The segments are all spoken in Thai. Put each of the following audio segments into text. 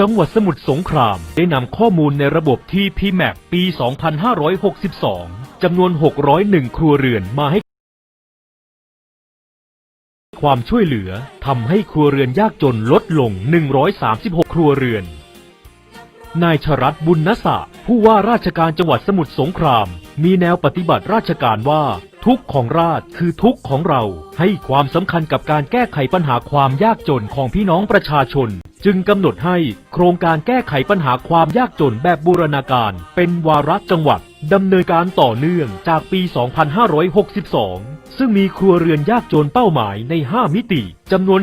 จังหวัดสมุทรสงครามได้นำข้อมูลในระบบ TPMAP ปี 2562 จำนวน 601 ครัวเรือนมาให้ความช่วยเหลือทำให้ครัวเรือนยากจนลดลง 136 ครัวเรือน นายชรัตบุญนสะผู้ว่าราชการจังหวัดสมุทรสงคราม มีแนวปฏิบัติราชการว่า ทุกของราชคือทุกของเรา ให้ความสำคัญกับการแก้ไขปัญหาความยากจนของพี่น้องประชาชน จึงกำหนดให้โครงการแก้ไขปัญหาความยากจนแบบบูรณาการ เป็นวาระจังหวัดดำเนินการต่อเนื่องจากปี 2562 ซึ่งมีครัวเรือนยากจนเป้าหมายใน 5 มิติจำนวน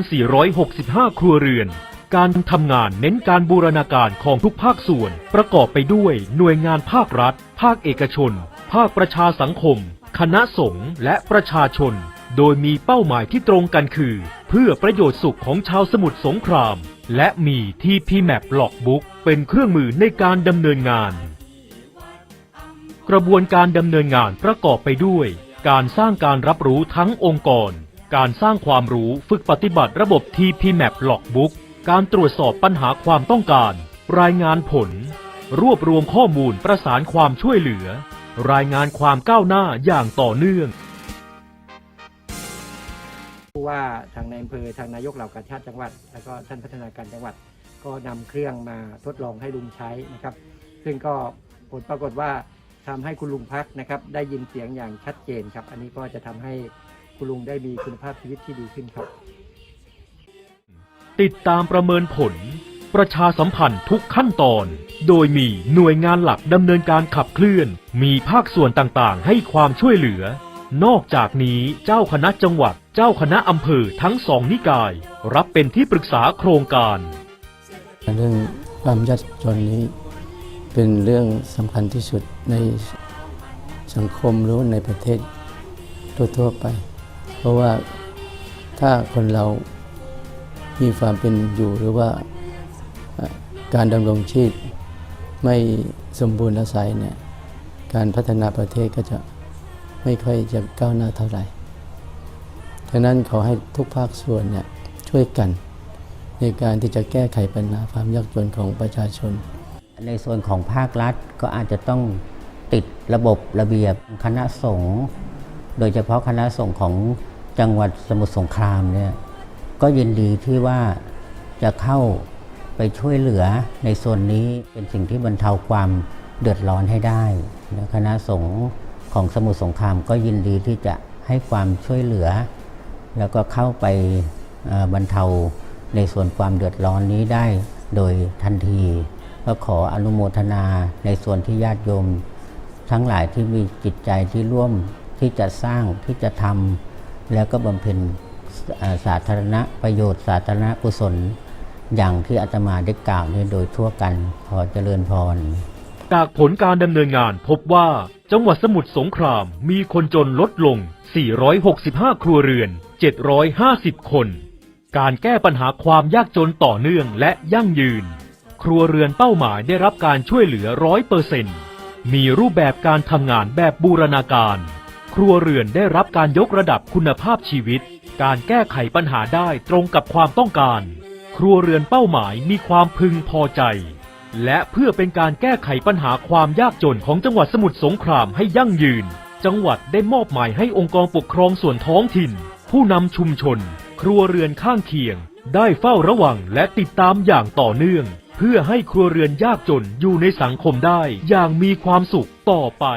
465 ครัวเรือน การทำงานเน้นการบูรณาการของทุกภาคส่วน ประกอบไปด้วยหน่วยงานภาครัฐ ภาคเอกชน ภาคประชาสังคม คณะสงฆ์และประชาชน โดยมีเป้าหมายที่ตรงกันคือ เพื่อประโยชน์สุขของชาวสมุทรสงคราม และมีที่พีแมปหลอกบุ๊กเป็นเครื่องมือในการดำเนินงาน กระบวนการดำเนินงานประกอบไปด้วย การสร้างการรับรู้ทั้งองค์กร การสร้างความรู้ฝึกปฏิบัติระบบ TPMAP Logbook การตรวจสอบปัญหาความต้องการ รายงานผล รวบรวมข้อมูลประสานความช่วยเหลือ รายงานความก้าวหน้าอย่างต่อเนื่อง ผู้ว่าทางในอำเภอทางนายกเหล่ากาชาติจังหวัด แล้วก็ท่านพัฒนาการจังหวัด ก็นำเครื่องมาทดลองให้ลุงใช้นะครับ ซึ่งก็ผลปรากฏว่าทำให้คุณลุงพักนะครับได้ยินเสียงอย่างชัดเจนครับ อันนี้ก็จะทำให้คุณลุงได้มีคุณภาพชีวิตที่ดีขึ้นครับ ติดตามประเมินผล ประชาสัมพันธ์ทุกขั้นตอน โดยมีหน่วยงานหลักดำเนินการขับเคลื่อน มีภาคส่วนต่างๆ ให้ความช่วยเหลือ นอกจากนี้เจ้าคณะจังหวัด เจ้าคณะอำเภอทั้งสองนิกาย รับเป็นที่ปรึกษาโครงการ เรื่องความยากจนนี้เป็นเรื่องสำคัญที่สุดในสังคมหรือในประเทศทั่วๆไป เพราะว่าถ้าคนเรามีความเป็นอยู่หรือว่าการดำรงชีพไม่สมบูรณ์อาศัยเนี่ยการพัฒนาประเทศก็จะไม่ค่อยจะก้าวหน้าเท่าไหร่ ฉะนั้นขอให้ทุกภาคส่วนเนี่ยช่วยกัน ในการที่จะแก้ไขปัญหาความยากจนของประชาชน ในส่วนของภาครัฐก็อาจจะต้องติดระบบระเบียบคณะสงฆ์โดยเฉพาะคณะสงฆ์ของจังหวัดสมุทรสงครามเนี่ยก็ยินดีที่ว่าจะเข้าไปช่วยเหลือในส่วนนี้เป็นสิ่งที่บรรเทาความเดือดร้อนให้ได้นะคณะสงฆ์ของสมุทรสงครามก็ยินดีที่จะให้ความช่วยเหลือ แล้วก็เข้าไปบรรเทาในส่วนความเดือดร้อนนี้ได้โดยทันที ก็ขออนุโมทนาในส่วนที่ญาติโยม ทั้งหลายที่มีจิตใจที่ร่วมที่จะสร้างที่จะทำแล้วก็บำเพ็ญสาธารณประโยชน์สาธารณกุศล อย่างที่อาตมาได้กล่าวนี้โดยทั่วกันขอเจริญพร จากผลการดำเนินงานพบว่า จังหวัดสมุทรสงครามมีคนจนลดลง 465 ครัวเรือน 750 คน การแก้ปัญหาความยากจนต่อเนื่องและยั่งยืน ครัวเรือนเป้าหมายได้รับการช่วยเหลือร้อยเปอร์เซนต์มีรูปแบบการทำงานแบบบูรณาการ ครัวเรือนได้รับการยกระดับคุณภาพชีวิต การแก้ไขปัญหาได้ตรงกับความต้องการ ครัวเรือนเป้าหมายมีความพึงพอใจ และเพื่อเป็นการแก้ไขปัญหาความยากจนของจังหวัดสมุทรสงครามให้ยั่งยืน จังหวัดได้มอบหมายให้องค์กรปกครองส่วนท้องถิ่น ผู้นำชุมชน ครัวเรือนข้างเคียง ได้เฝ้าระวังและติดตามอย่างต่อเนื่อง เพื่อให้ครัวเรือนยากจนอยู่ในสังคมได้อย่างมีความสุขต่อไป